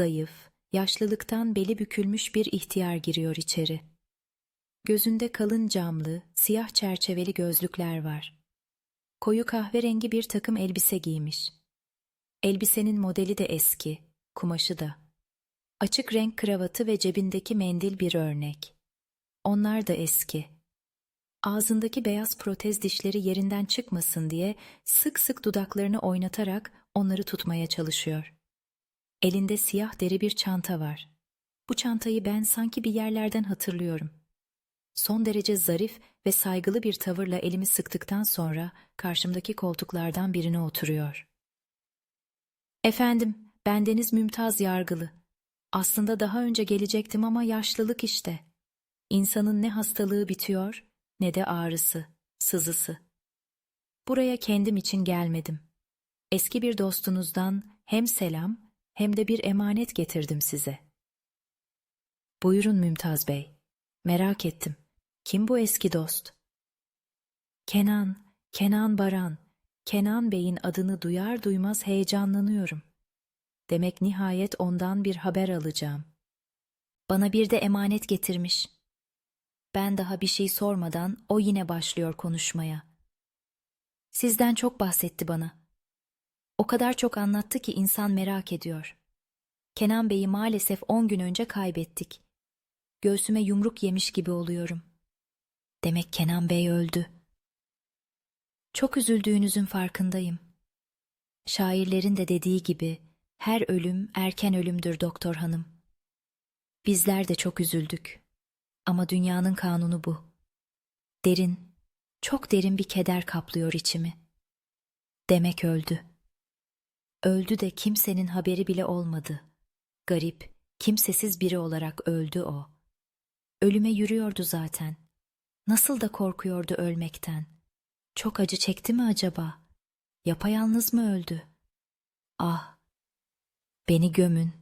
zayıf, yaşlılıktan beli bükülmüş bir ihtiyar giriyor içeri. Gözünde kalın camlı, siyah çerçeveli gözlükler var. Koyu kahverengi bir takım elbise giymiş. Elbisenin modeli de eski, kumaşı da. Açık renk kravatı ve cebindeki mendil bir örnek. Onlar da eski. Ağzındaki beyaz protez dişleri yerinden çıkmasın diye sık sık dudaklarını oynatarak onları tutmaya çalışıyor. Elinde siyah deri bir çanta var. Bu çantayı ben sanki bir yerlerden hatırlıyorum. Son derece zarif ve saygılı bir tavırla elimi sıktıktan sonra karşımdaki koltuklardan birine oturuyor. Efendim, bendeniz Mümtaz Yargılı. Aslında daha önce gelecektim ama yaşlılık işte. İnsanın ne hastalığı bitiyor ne de ağrısı, sızısı. Buraya kendim için gelmedim. Eski bir dostunuzdan hem selam hem de bir emanet getirdim size. Buyurun Mümtaz Bey. Merak ettim. Kim bu eski dost? Kenan, Kenan Baran. Kenan Bey'in adını duyar duymaz heyecanlanıyorum. Demek nihayet ondan bir haber alacağım. Bana bir de emanet getirmiş. Ben daha bir şey sormadan o yine başlıyor konuşmaya. Sizden çok bahsetti bana. O kadar çok anlattı ki insan merak ediyor. Kenan Bey'i maalesef on gün önce kaybettik. Göğsüme yumruk yemiş gibi oluyorum. Demek Kenan Bey öldü. Çok üzüldüğünüzün farkındayım. Şairlerin de dediği gibi her ölüm erken ölümdür doktor hanım. Bizler de çok üzüldük. Ama dünyanın kanunu bu. Derin, çok derin bir keder kaplıyor içimi. Demek öldü. Öldü de kimsenin haberi bile olmadı. Garip, kimsesiz biri olarak öldü o. Ölüme yürüyordu zaten. Nasıl da korkuyordu ölmekten. Çok acı çekti mi acaba? Yapayalnız mı öldü? Ah! Beni gömün.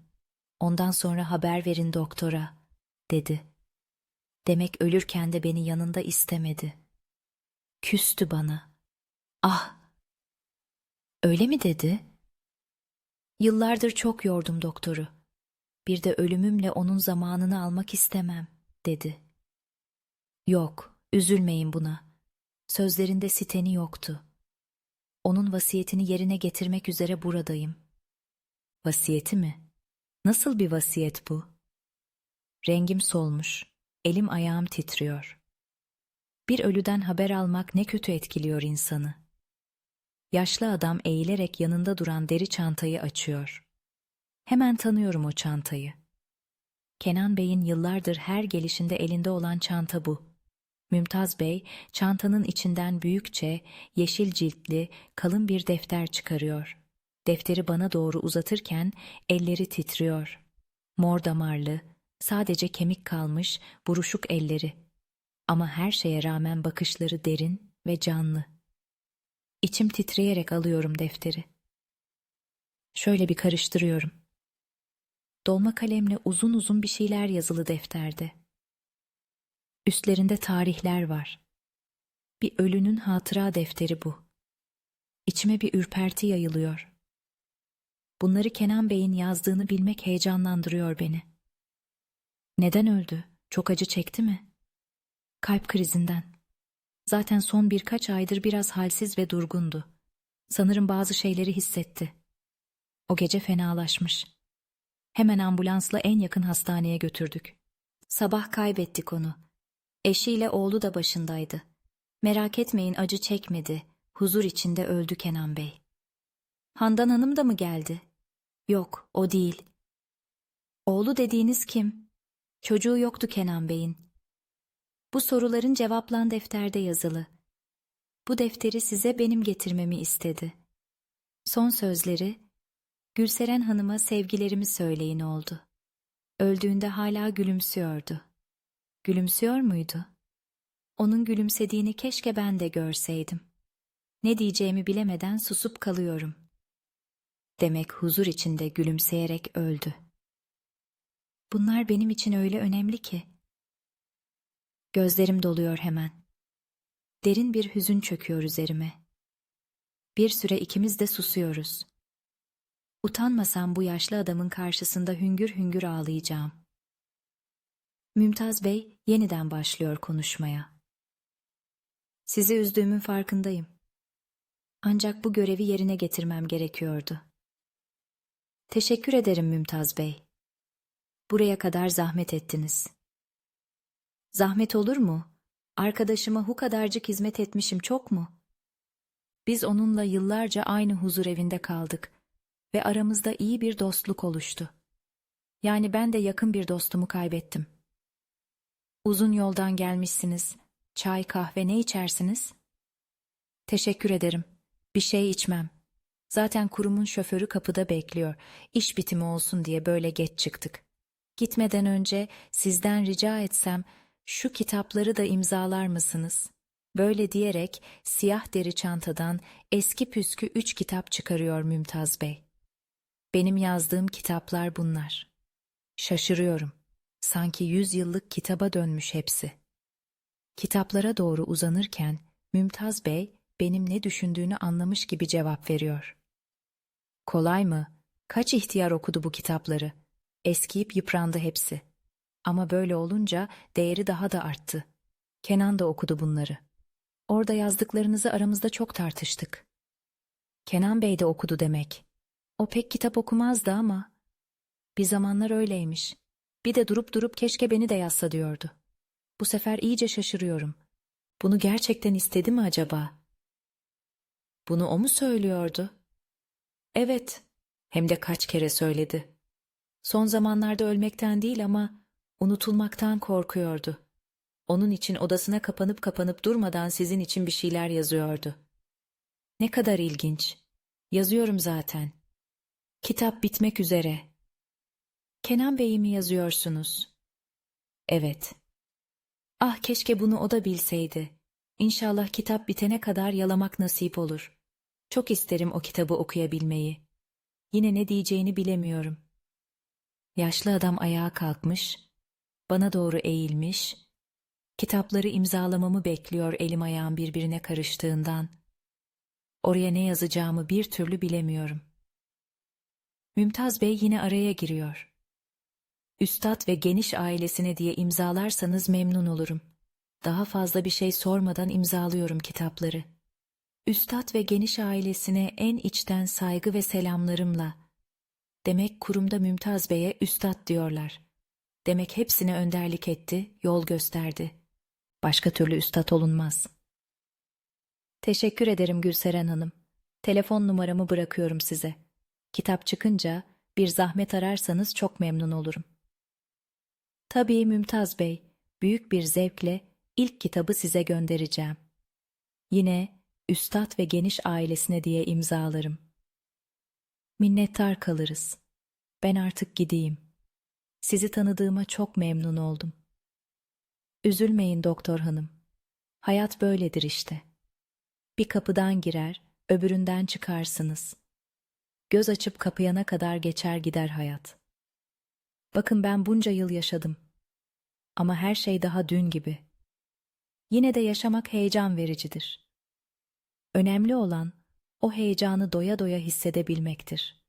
Ondan sonra haber verin doktora, dedi. Demek ölürken de beni yanında istemedi. Küstü bana. Ah! Öyle mi dedi? Yıllardır çok yordum doktoru. Bir de ölümümle onun zamanını almak istemem, dedi. Yok, üzülmeyin buna. Sözlerinde siteni yoktu. Onun vasiyetini yerine getirmek üzere buradayım. Vasiyeti mi? Nasıl bir vasiyet bu? Rengim solmuş, elim ayağım titriyor. Bir ölüden haber almak ne kötü etkiliyor insanı. Yaşlı adam eğilerek yanında duran deri çantayı açıyor. Hemen tanıyorum o çantayı. Kenan Bey'in yıllardır her gelişinde elinde olan çanta bu. Mümtaz Bey, çantanın içinden büyükçe, yeşil ciltli, kalın bir defter çıkarıyor. Defteri bana doğru uzatırken elleri titriyor. Mor damarlı, sadece kemik kalmış, buruşuk elleri. Ama her şeye rağmen bakışları derin ve canlı. İçim titreyerek alıyorum defteri. Şöyle bir karıştırıyorum. Dolma kalemle uzun uzun bir şeyler yazılı defterde. Üstlerinde tarihler var. Bir ölünün hatıra defteri bu. İçime bir ürperti yayılıyor. Bunları Kenan Bey'in yazdığını bilmek heyecanlandırıyor beni. Neden öldü? Çok acı çekti mi? Kalp krizinden. Zaten son birkaç aydır biraz halsiz ve durgundu. Sanırım bazı şeyleri hissetti. O gece fenalaşmış. Hemen ambulansla en yakın hastaneye götürdük. Sabah kaybettik onu. Eşiyle oğlu da başındaydı. Merak etmeyin acı çekmedi. Huzur içinde öldü Kenan Bey. Handan Hanım da mı geldi? Yok, o değil. Oğlu dediğiniz kim? Çocuğu yoktu Kenan Bey'in. Bu soruların cevaplan defterde yazılı. Bu defteri size benim getirmemi istedi. Son sözleri, Gülseren Hanım'a sevgilerimi söyleyin oldu. Öldüğünde hala gülümsüyordu. Gülümsüyor muydu? Onun gülümsediğini keşke ben de görseydim. Ne diyeceğimi bilemeden susup kalıyorum. Demek huzur içinde gülümseyerek öldü. Bunlar benim için öyle önemli ki. Gözlerim doluyor hemen. Derin bir hüzün çöküyor üzerime. Bir süre ikimiz de susuyoruz. Utanmasam bu yaşlı adamın karşısında hüngür hüngür ağlayacağım. Mümtaz Bey yeniden başlıyor konuşmaya. Sizi üzdüğümün farkındayım. Ancak bu görevi yerine getirmem gerekiyordu. Teşekkür ederim Mümtaz Bey. Buraya kadar zahmet ettiniz. Zahmet olur mu? Arkadaşıma hu kadarcık hizmet etmişim çok mu? Biz onunla yıllarca aynı huzur evinde kaldık ve aramızda iyi bir dostluk oluştu. Yani ben de yakın bir dostumu kaybettim. Uzun yoldan gelmişsiniz. Çay, kahve ne içersiniz? Teşekkür ederim. Bir şey içmem. Zaten kurumun şoförü kapıda bekliyor. İş bitimi olsun diye böyle geç çıktık. Gitmeden önce sizden rica etsem şu kitapları da imzalar mısınız? Böyle diyerek siyah deri çantadan eski püskü üç kitap çıkarıyor Mümtaz Bey. Benim yazdığım kitaplar bunlar. Şaşırıyorum. Sanki yüz yıllık kitaba dönmüş hepsi. Kitaplara doğru uzanırken Mümtaz Bey benim ne düşündüğünü anlamış gibi cevap veriyor. Kolay mı? Kaç ihtiyar okudu bu kitapları? Eskiyip yıprandı hepsi. Ama böyle olunca değeri daha da arttı. Kenan da okudu bunları. Orada yazdıklarınızı aramızda çok tartıştık. Kenan Bey de okudu demek. O pek kitap okumazdı ama. Bir zamanlar öyleymiş. Bir de durup durup keşke beni de yazsa diyordu. Bu sefer iyice şaşırıyorum. Bunu gerçekten istedi mi acaba? Bunu o mu söylüyordu? Evet, hem de kaç kere söyledi. Son zamanlarda ölmekten değil ama unutulmaktan korkuyordu. Onun için odasına kapanıp kapanıp durmadan sizin için bir şeyler yazıyordu. Ne kadar ilginç. Yazıyorum zaten. Kitap bitmek üzere. Kenan Bey'i mi yazıyorsunuz? Evet. Ah keşke bunu o da bilseydi. İnşallah kitap bitene kadar yalamak nasip olur. Çok isterim o kitabı okuyabilmeyi. Yine ne diyeceğini bilemiyorum. Yaşlı adam ayağa kalkmış, bana doğru eğilmiş, kitapları imzalamamı bekliyor elim ayağım birbirine karıştığından. Oraya ne yazacağımı bir türlü bilemiyorum. Mümtaz Bey yine araya giriyor. Üstad ve geniş ailesine diye imzalarsanız memnun olurum. Daha fazla bir şey sormadan imzalıyorum kitapları. Üstad ve geniş ailesine en içten saygı ve selamlarımla. Demek kurumda Mümtaz Bey'e üstad diyorlar. Demek hepsine önderlik etti, yol gösterdi. Başka türlü üstad olunmaz. Teşekkür ederim Gülseren Hanım. Telefon numaramı bırakıyorum size. Kitap çıkınca bir zahmet ararsanız çok memnun olurum. Tabii Mümtaz Bey, büyük bir zevkle ilk kitabı size göndereceğim. Yine Üstad ve geniş ailesine diye imzalarım. Minnettar kalırız. Ben artık gideyim. Sizi tanıdığıma çok memnun oldum. Üzülmeyin doktor hanım. Hayat böyledir işte. Bir kapıdan girer, öbüründen çıkarsınız. Göz açıp kapayana kadar geçer gider hayat. Bakın ben bunca yıl yaşadım. Ama her şey daha dün gibi. Yine de yaşamak heyecan vericidir. Önemli olan o heyecanı doya doya hissedebilmektir.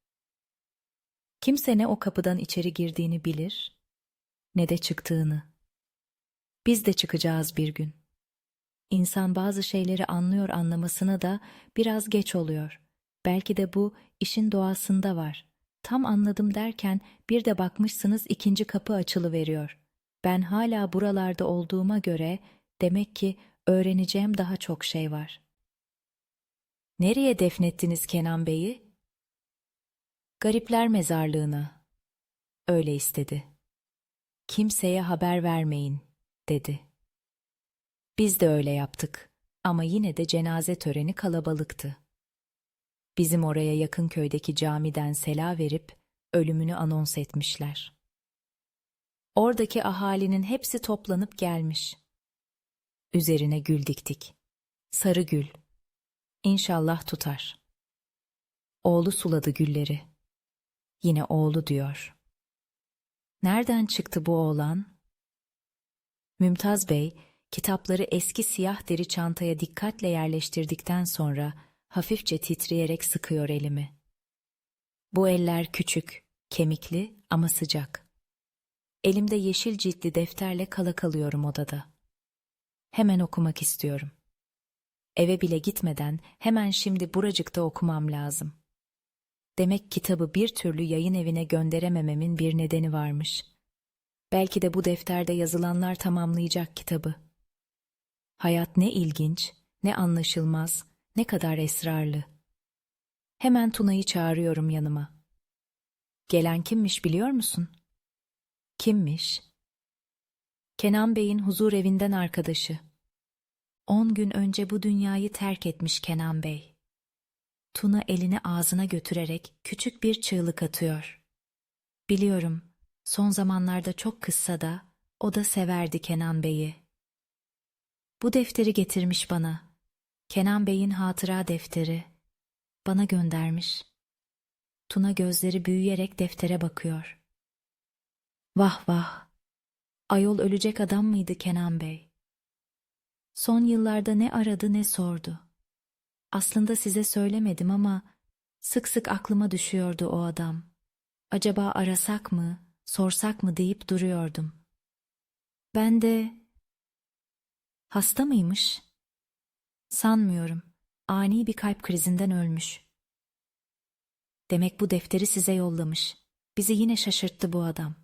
Kimse ne o kapıdan içeri girdiğini bilir, ne de çıktığını. Biz de çıkacağız bir gün. İnsan bazı şeyleri anlıyor anlamasına da biraz geç oluyor. Belki de bu işin doğasında var. Tam anladım derken bir de bakmışsınız ikinci kapı açılı veriyor. Ben hala buralarda olduğuma göre demek ki öğreneceğim daha çok şey var. Nereye defnettiniz Kenan Bey'i? Garipler mezarlığına. Öyle istedi. Kimseye haber vermeyin, dedi. Biz de öyle yaptık ama yine de cenaze töreni kalabalıktı. Bizim oraya yakın köydeki camiden sela verip ölümünü anons etmişler. Oradaki ahalinin hepsi toplanıp gelmiş. Üzerine gül diktik. Sarı gül. İnşallah tutar. Oğlu suladı gülleri. Yine oğlu diyor. Nereden çıktı bu oğlan? Mümtaz Bey, kitapları eski siyah deri çantaya dikkatle yerleştirdikten sonra hafifçe titreyerek sıkıyor elimi. Bu eller küçük, kemikli ama sıcak. Elimde yeşil ciltli defterle kala kalıyorum odada. Hemen okumak istiyorum. Eve bile gitmeden hemen şimdi buracıkta okumam lazım. Demek kitabı bir türlü yayın evine gönderemememin bir nedeni varmış. Belki de bu defterde yazılanlar tamamlayacak kitabı. Hayat ne ilginç, ne anlaşılmaz, ne kadar esrarlı. Hemen Tuna'yı çağırıyorum yanıma. Gelen kimmiş biliyor musun? Kimmiş? Kenan Bey'in huzur evinden arkadaşı. On gün önce bu dünyayı terk etmiş Kenan Bey. Tuna elini ağzına götürerek küçük bir çığlık atıyor. Biliyorum, son zamanlarda çok kızsa da o da severdi Kenan Bey'i. Bu defteri getirmiş bana. Kenan Bey'in hatıra defteri. Bana göndermiş. Tuna gözleri büyüyerek deftere bakıyor. Vah vah! Ayol ölecek adam mıydı Kenan Bey? Son yıllarda ne aradı ne sordu. Aslında size söylemedim ama sık sık aklıma düşüyordu o adam. Acaba arasak mı, sorsak mı deyip duruyordum. Ben de hasta mıymış? Sanmıyorum. Ani bir kalp krizinden ölmüş. Demek bu defteri size yollamış. Bizi yine şaşırttı bu adam.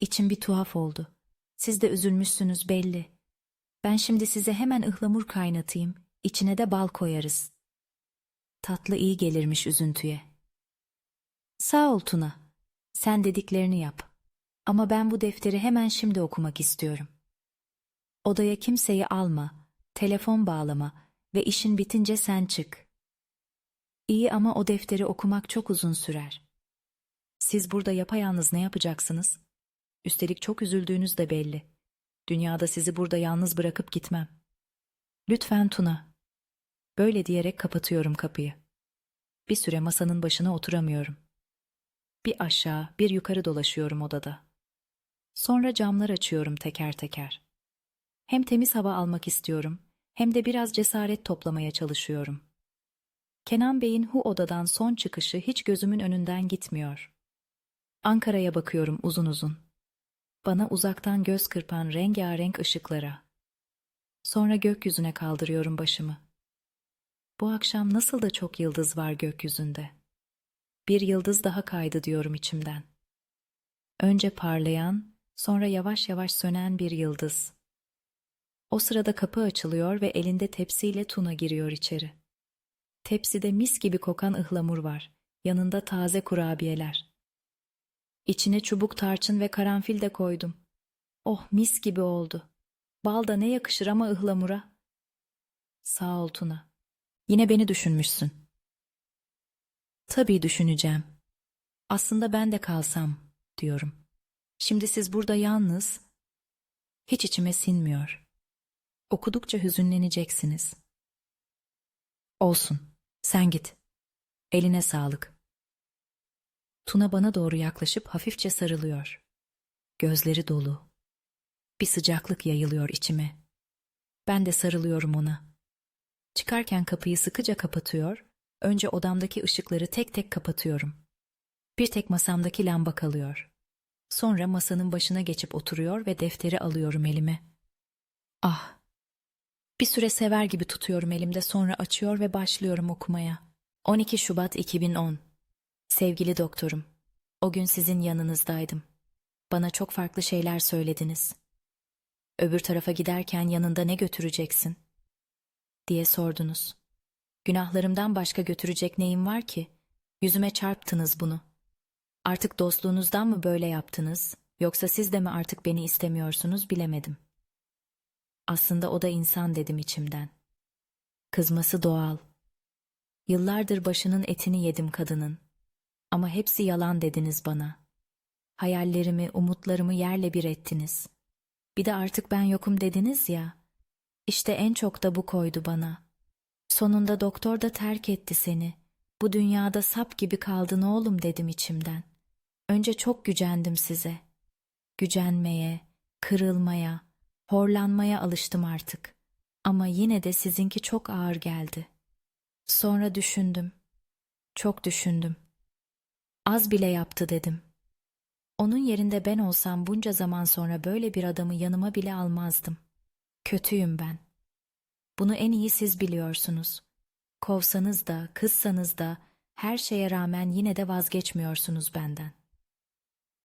İçim bir tuhaf oldu. Siz de üzülmüşsünüz belli. Ben şimdi size hemen ıhlamur kaynatayım. İçine de bal koyarız. Tatlı iyi gelirmiş üzüntüye. Sağ ol Tuna. Sen dediklerini yap. Ama ben bu defteri hemen şimdi okumak istiyorum. Odaya kimseyi alma, telefon bağlama ve işin bitince sen çık. İyi ama o defteri okumak çok uzun sürer. Siz burada yapayalnız ne yapacaksınız? Üstelik çok üzüldüğünüz de belli. Dünyada sizi burada yalnız bırakıp gitmem. Lütfen Tuna. Böyle diyerek kapatıyorum kapıyı. Bir süre masanın başına oturamıyorum. Bir aşağı, bir yukarı dolaşıyorum odada. Sonra camlar açıyorum teker teker. Hem temiz hava almak istiyorum, hem de biraz cesaret toplamaya çalışıyorum. Kenan Bey'in hu odadan son çıkışı hiç gözümün önünden gitmiyor. Ankara'ya bakıyorum uzun uzun. Bana uzaktan göz kırpan rengarenk ışıklara. Sonra gökyüzüne kaldırıyorum başımı. Bu akşam nasıl da çok yıldız var gökyüzünde. Bir yıldız daha kaydı diyorum içimden. Önce parlayan, sonra yavaş yavaş sönen bir yıldız. O sırada kapı açılıyor ve elinde tepsiyle Tuna giriyor içeri. Tepside mis gibi kokan ıhlamur var. Yanında taze kurabiyeler. İçine çubuk tarçın ve karanfil de koydum. Oh mis gibi oldu. Bal da ne yakışır ama ıhlamura. Sağ ol Tuna. Yine beni düşünmüşsün. Tabii düşüneceğim. Aslında ben de kalsam diyorum. Şimdi siz burada yalnız. Hiç içime sinmiyor. Okudukça hüzünleneceksiniz. Olsun. Sen git. Eline sağlık. Tuna bana doğru yaklaşıp hafifçe sarılıyor. Gözleri dolu. Bir sıcaklık yayılıyor içime. Ben de sarılıyorum ona. Çıkarken kapıyı sıkıca kapatıyor, önce odamdaki ışıkları tek tek kapatıyorum. Bir tek masamdaki lamba kalıyor. Sonra masanın başına geçip oturuyor ve defteri alıyorum elime. Ah! Bir süre sever gibi tutuyorum elimde sonra açıyor ve başlıyorum okumaya. 12 Şubat 2010 Sevgili doktorum, o gün sizin yanınızdaydım. Bana çok farklı şeyler söylediniz. Öbür tarafa giderken yanında ne götüreceksin? Diye sordunuz. Günahlarımdan başka götürecek neyim var ki? Yüzüme çarptınız bunu. Artık dostluğunuzdan mı böyle yaptınız, yoksa siz de mi artık beni istemiyorsunuz bilemedim. Aslında o da insan dedim içimden. Kızması doğal. Yıllardır başının etini yedim kadının. Ama hepsi yalan dediniz bana. Hayallerimi, umutlarımı yerle bir ettiniz. Bir de artık ben yokum dediniz ya. İşte en çok da bu koydu bana. Sonunda doktor da terk etti seni. Bu dünyada sap gibi kaldın oğlum dedim içimden. Önce çok gücendim size. Gücenmeye, kırılmaya, horlanmaya alıştım artık. Ama yine de sizinki çok ağır geldi. Sonra düşündüm. Çok düşündüm. Az bile yaptı dedim. Onun yerinde ben olsam bunca zaman sonra böyle bir adamı yanıma bile almazdım. Kötüyüm ben. Bunu en iyi siz biliyorsunuz. Kovsanız da, kızsanız da her şeye rağmen yine de vazgeçmiyorsunuz benden.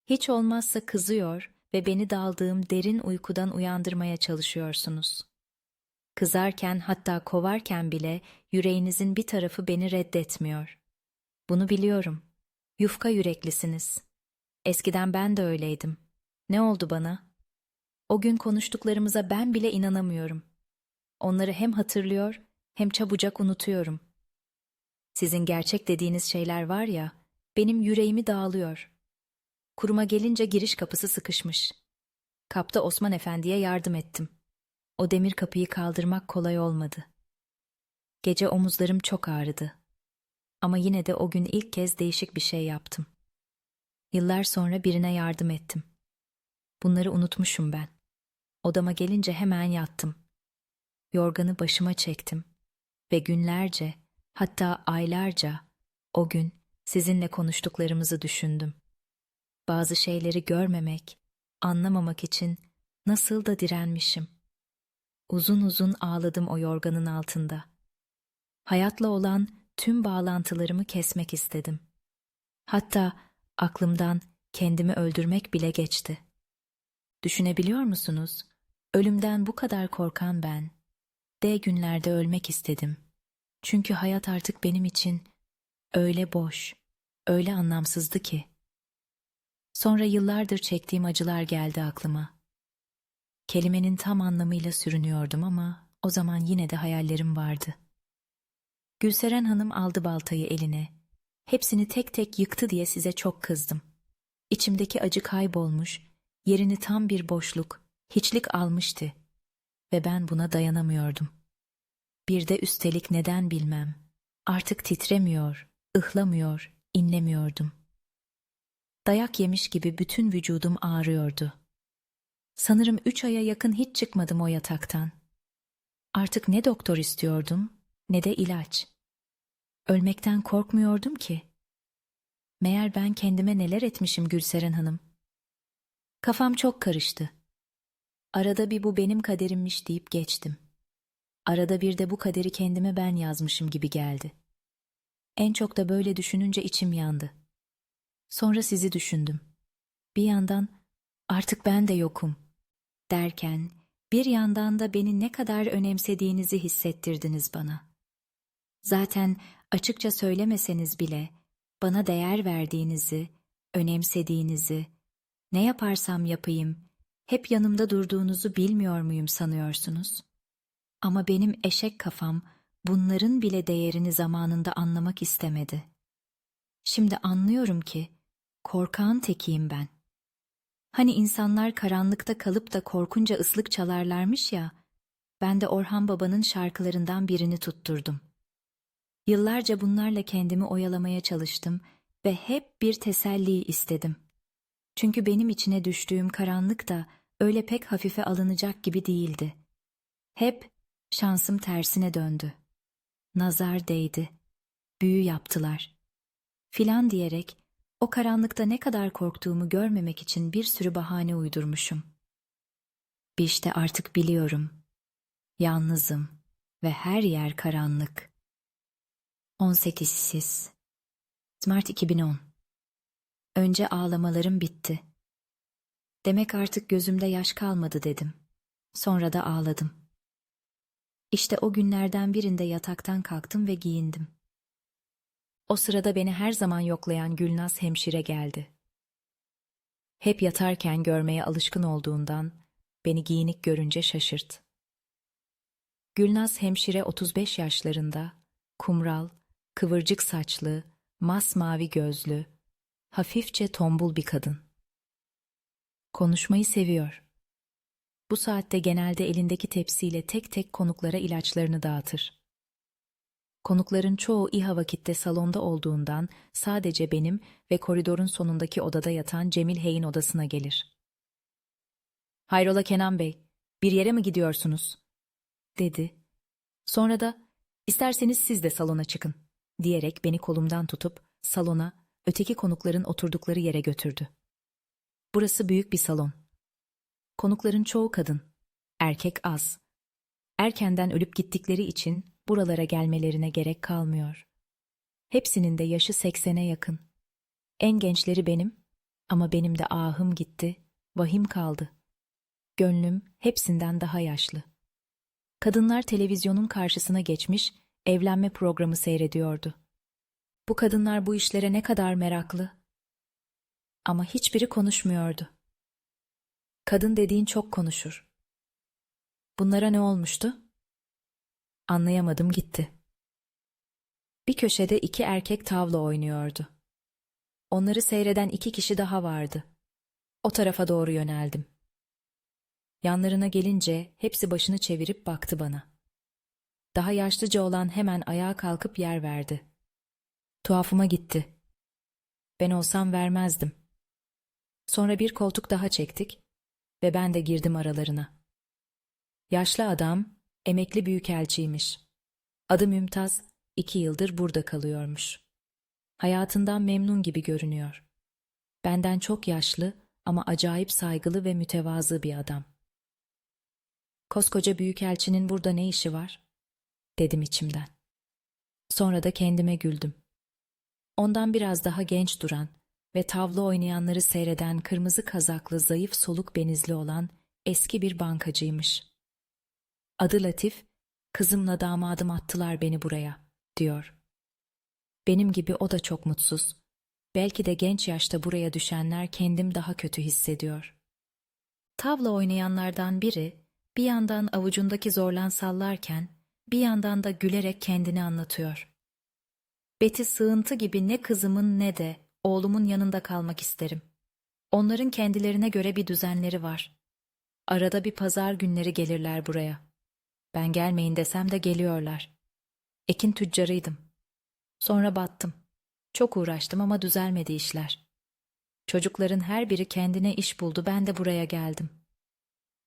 Hiç olmazsa kızıyor ve beni daldığım derin uykudan uyandırmaya çalışıyorsunuz. Kızarken hatta kovarken bile yüreğinizin bir tarafı beni reddetmiyor. Bunu biliyorum. Yufka yüreklisiniz. Eskiden ben de öyleydim. Ne oldu bana? O gün konuştuklarımıza ben bile inanamıyorum. Onları hem hatırlıyor hem çabucak unutuyorum. Sizin gerçek dediğiniz şeyler var ya, benim yüreğimi dağılıyor. Kuruma gelince giriş kapısı sıkışmış. Kapta Osman Efendi'ye yardım ettim. O demir kapıyı kaldırmak kolay olmadı. Gece omuzlarım çok ağrıdı. Ama yine de o gün ilk kez değişik bir şey yaptım. Yıllar sonra birine yardım ettim. Bunları unutmuşum ben. Odama gelince hemen yattım. Yorganı başıma çektim ve günlerce, hatta aylarca o gün sizinle konuştuklarımızı düşündüm. Bazı şeyleri görmemek, anlamamak için nasıl da direnmişim. Uzun uzun ağladım o yorganın altında. Hayatla olan tüm bağlantılarımı kesmek istedim. Hatta aklımdan kendimi öldürmek bile geçti. Düşünebiliyor musunuz? Ölümden bu kadar korkan ben. D günlerde ölmek istedim. Çünkü hayat artık benim için öyle boş, öyle anlamsızdı ki. Sonra yıllardır çektiğim acılar geldi aklıma. Kelimenin tam anlamıyla sürünüyordum ama o zaman yine de hayallerim vardı. Gülseren Hanım aldı baltayı eline. Hepsini tek tek yıktı diye size çok kızdım. İçimdeki acı kaybolmuş, yerini tam bir boşluk, hiçlik almıştı. Ve ben buna dayanamıyordum. Bir de üstelik neden bilmem. Artık titremiyor, ıhlamıyor, inlemiyordum. Dayak yemiş gibi bütün vücudum ağrıyordu. Sanırım üç aya yakın hiç çıkmadım o yataktan. Artık ne doktor istiyordum ne de ilaç. Ölmekten korkmuyordum ki. Meğer ben kendime neler etmişim Gülseren Hanım. Kafam çok karıştı. Arada bir bu benim kaderimmiş deyip geçtim. Arada bir de bu kaderi kendime ben yazmışım gibi geldi. En çok da böyle düşününce içim yandı. Sonra sizi düşündüm. Bir yandan artık ben de yokum derken bir yandan da beni ne kadar önemsediğinizi hissettirdiniz bana. Zaten açıkça söylemeseniz bile bana değer verdiğinizi, önemsediğinizi, ne yaparsam yapayım, hep yanımda durduğunuzu bilmiyor muyum sanıyorsunuz? Ama benim eşek kafam bunların bile değerini zamanında anlamak istemedi. Şimdi anlıyorum ki korkağın tekiyim ben. Hani insanlar karanlıkta kalıp da korkunca ıslık çalarlarmış ya, ben de Orhan Baba'nın şarkılarından birini tutturdum. Yıllarca bunlarla kendimi oyalamaya çalıştım ve hep bir teselli istedim. Çünkü benim içine düştüğüm karanlık da öyle pek hafife alınacak gibi değildi. Hep şansım tersine döndü. Nazar değdi. Büyü yaptılar. Filan diyerek o karanlıkta ne kadar korktuğumu görmemek için bir sürü bahane uydurmuşum. İşte artık biliyorum. Yalnızım ve her yer karanlık. 18 Sis Mart 2010 Önce ağlamalarım bitti. Demek artık gözümde yaş kalmadı dedim. Sonra da ağladım. İşte o günlerden birinde yataktan kalktım ve giyindim. O sırada beni her zaman yoklayan Gülnaz hemşire geldi. Hep yatarken görmeye alışkın olduğundan beni giyinik görünce şaşırt. Gülnaz hemşire 35 yaşlarında, kumral, kıvırcık saçlı, masmavi gözlü, hafifçe tombul bir kadın. Konuşmayı seviyor. Bu saatte genelde elindeki tepsiyle tek tek konuklara ilaçlarını dağıtır. Konukların çoğu İHA vakitte salonda olduğundan sadece benim ve koridorun sonundaki odada yatan Cemil Hey'in odasına gelir. Hayrola Kenan Bey, bir yere mi gidiyorsunuz? dedi. Sonra da isterseniz siz de salona çıkın diyerek beni kolumdan tutup salona öteki konukların oturdukları yere götürdü. Burası büyük bir salon. Konukların çoğu kadın, erkek az. Erkenden ölüp gittikleri için buralara gelmelerine gerek kalmıyor. Hepsinin de yaşı seksene yakın. En gençleri benim ama benim de ahım gitti, vahim kaldı. Gönlüm hepsinden daha yaşlı. Kadınlar televizyonun karşısına geçmiş, evlenme programı seyrediyordu. Bu kadınlar bu işlere ne kadar meraklı. Ama hiçbiri konuşmuyordu. Kadın dediğin çok konuşur. Bunlara ne olmuştu? Anlayamadım gitti. Bir köşede iki erkek tavla oynuyordu. Onları seyreden iki kişi daha vardı. O tarafa doğru yöneldim. Yanlarına gelince hepsi başını çevirip baktı bana. Daha yaşlıca olan hemen ayağa kalkıp yer verdi. Tuhafıma gitti. Ben olsam vermezdim. Sonra bir koltuk daha çektik ve ben de girdim aralarına. Yaşlı adam emekli büyükelçiymiş. Adı Mümtaz, iki yıldır burada kalıyormuş. Hayatından memnun gibi görünüyor. Benden çok yaşlı ama acayip saygılı ve mütevazı bir adam. Koskoca büyükelçinin burada ne işi var? Dedim içimden. Sonra da kendime güldüm. Ondan biraz daha genç duran ve tavla oynayanları seyreden kırmızı kazaklı zayıf soluk benizli olan eski bir bankacıymış. Adı Latif, kızımla damadım attılar beni buraya, diyor. Benim gibi o da çok mutsuz. Belki de genç yaşta buraya düşenler kendim daha kötü hissediyor. Tavla oynayanlardan biri bir yandan avucundaki zorlan sallarken bir yandan da gülerek kendini anlatıyor. Beti sığıntı gibi ne kızımın ne de oğlumun yanında kalmak isterim. Onların kendilerine göre bir düzenleri var. Arada bir pazar günleri gelirler buraya. Ben gelmeyin desem de geliyorlar. Ekin tüccarıydım. Sonra battım. Çok uğraştım ama düzelmedi işler. Çocukların her biri kendine iş buldu, ben de buraya geldim.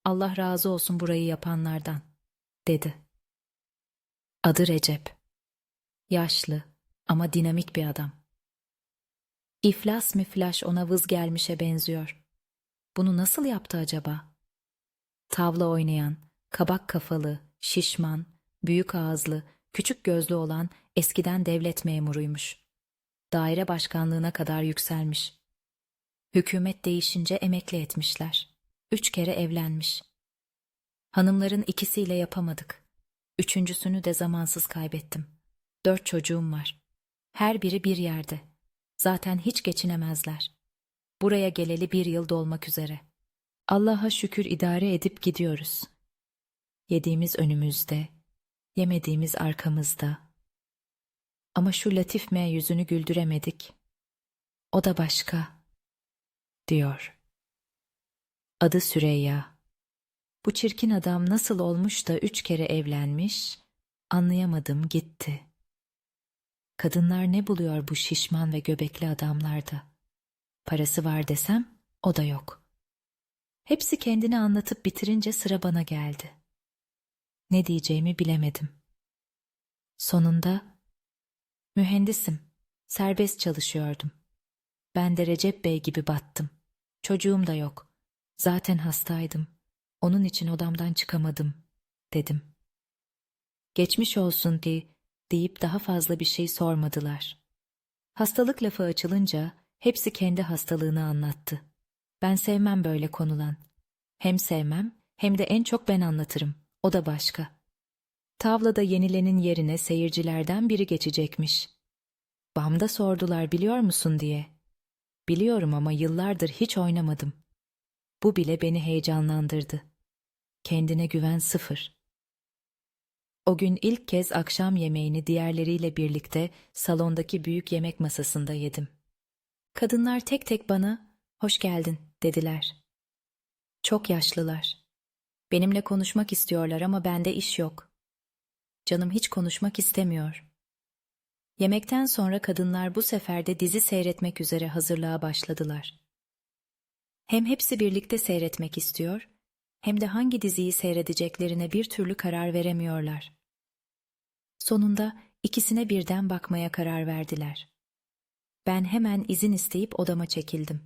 Allah razı olsun burayı yapanlardan, dedi. Adı Recep. Yaşlı ama dinamik bir adam. İflas müflaş ona vız gelmişe benziyor. Bunu nasıl yaptı acaba? Tavla oynayan, kabak kafalı, şişman, büyük ağızlı, küçük gözlü olan eskiden devlet memuruymuş. Daire başkanlığına kadar yükselmiş. Hükümet değişince emekli etmişler. Üç kere evlenmiş. Hanımların ikisiyle yapamadık. Üçüncüsünü de zamansız kaybettim. Dört çocuğum var. Her biri bir yerde. Zaten hiç geçinemezler. Buraya geleli bir yıl dolmak üzere. Allah'a şükür idare edip gidiyoruz. Yediğimiz önümüzde, yemediğimiz arkamızda. Ama şu Latif M yüzünü güldüremedik. O da başka, diyor. Adı Süreyya. Bu çirkin adam nasıl olmuş da üç kere evlenmiş, anlayamadım gitti. Kadınlar ne buluyor bu şişman ve göbekli adamlarda? Parası var desem, o da yok. Hepsi kendini anlatıp bitirince sıra bana geldi. Ne diyeceğimi bilemedim. Sonunda, mühendisim, serbest çalışıyordum. Ben de Recep Bey gibi battım. Çocuğum da yok. Zaten hastaydım. Onun için odamdan çıkamadım, dedim. Geçmiş olsun diye deyip daha fazla bir şey sormadılar. Hastalık lafı açılınca hepsi kendi hastalığını anlattı. Ben sevmem böyle konulan. Hem sevmem hem de en çok ben anlatırım. O da başka. Tavlada yenilenin yerine seyircilerden biri geçecekmiş. Bam'da sordular biliyor musun diye. Biliyorum ama yıllardır hiç oynamadım. Bu bile beni heyecanlandırdı. Kendine güven sıfır. O gün ilk kez akşam yemeğini diğerleriyle birlikte salondaki büyük yemek masasında yedim. Kadınlar tek tek bana hoş geldin dediler. Çok yaşlılar. Benimle konuşmak istiyorlar ama bende iş yok. Canım hiç konuşmak istemiyor. Yemekten sonra kadınlar bu sefer de dizi seyretmek üzere hazırlığa başladılar. Hem hepsi birlikte seyretmek istiyor, hem de hangi diziyi seyredeceklerine bir türlü karar veremiyorlar. Sonunda ikisine birden bakmaya karar verdiler. Ben hemen izin isteyip odama çekildim.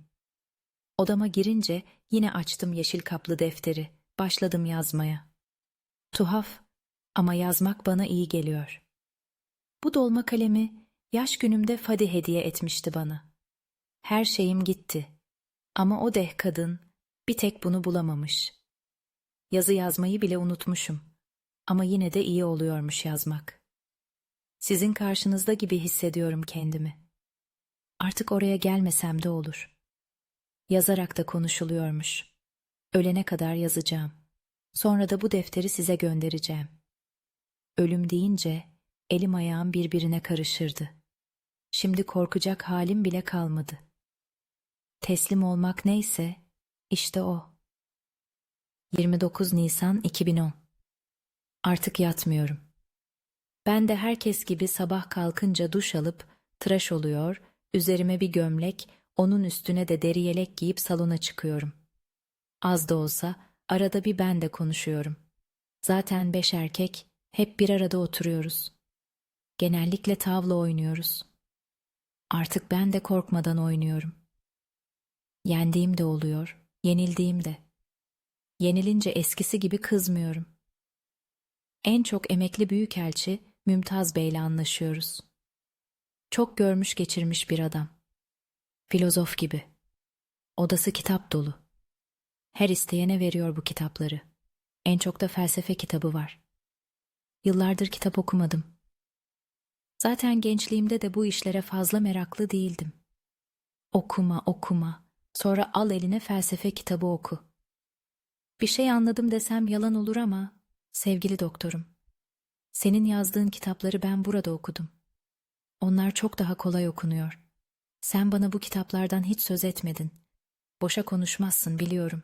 Odama girince yine açtım yeşil kaplı defteri. Başladım yazmaya. Tuhaf ama yazmak bana iyi geliyor. Bu dolma kalemi yaş günümde Fadi hediye etmişti bana. Her şeyim gitti. Ama o deh kadın bir tek bunu bulamamış. Yazı yazmayı bile unutmuşum. Ama yine de iyi oluyormuş yazmak. Sizin karşınızda gibi hissediyorum kendimi. Artık oraya gelmesem de olur. Yazarak da konuşuluyormuş. Ölene kadar yazacağım. Sonra da bu defteri size göndereceğim. Ölüm deyince elim ayağım birbirine karışırdı. Şimdi korkacak halim bile kalmadı. Teslim olmak neyse işte o. 29 Nisan 2010 Artık yatmıyorum. Ben de herkes gibi sabah kalkınca duş alıp tıraş oluyor, üzerime bir gömlek, onun üstüne de deri yelek giyip salona çıkıyorum. Az da olsa arada bir ben de konuşuyorum. Zaten beş erkek hep bir arada oturuyoruz. Genellikle tavla oynuyoruz. Artık ben de korkmadan oynuyorum. Yendiğim de oluyor, yenildiğim de. Yenilince eskisi gibi kızmıyorum. En çok emekli büyükelçi Mümtaz Bey'le anlaşıyoruz. Çok görmüş geçirmiş bir adam. Filozof gibi. Odası kitap dolu. Her isteyene veriyor bu kitapları. En çok da felsefe kitabı var. Yıllardır kitap okumadım. Zaten gençliğimde de bu işlere fazla meraklı değildim. Okuma, okuma. Sonra al eline felsefe kitabı oku. Bir şey anladım desem yalan olur ama sevgili doktorum. Senin yazdığın kitapları ben burada okudum. Onlar çok daha kolay okunuyor. Sen bana bu kitaplardan hiç söz etmedin. Boşa konuşmazsın biliyorum.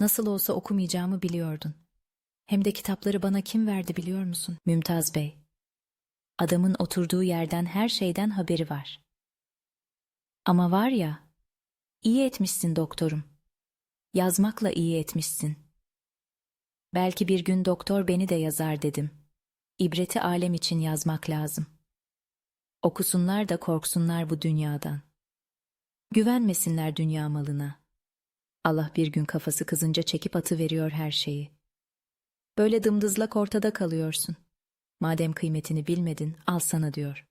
Nasıl olsa okumayacağımı biliyordun. Hem de kitapları bana kim verdi biliyor musun? Mümtaz Bey. Adamın oturduğu yerden her şeyden haberi var. Ama var ya, iyi etmişsin doktorum. Yazmakla iyi etmişsin. Belki bir gün doktor beni de yazar dedim. İbreti alem için yazmak lazım. Okusunlar da korksunlar bu dünyadan. Güvenmesinler dünya malına. Allah bir gün kafası kızınca çekip atı veriyor her şeyi. Böyle dımdızlak ortada kalıyorsun. Madem kıymetini bilmedin, al sana diyor.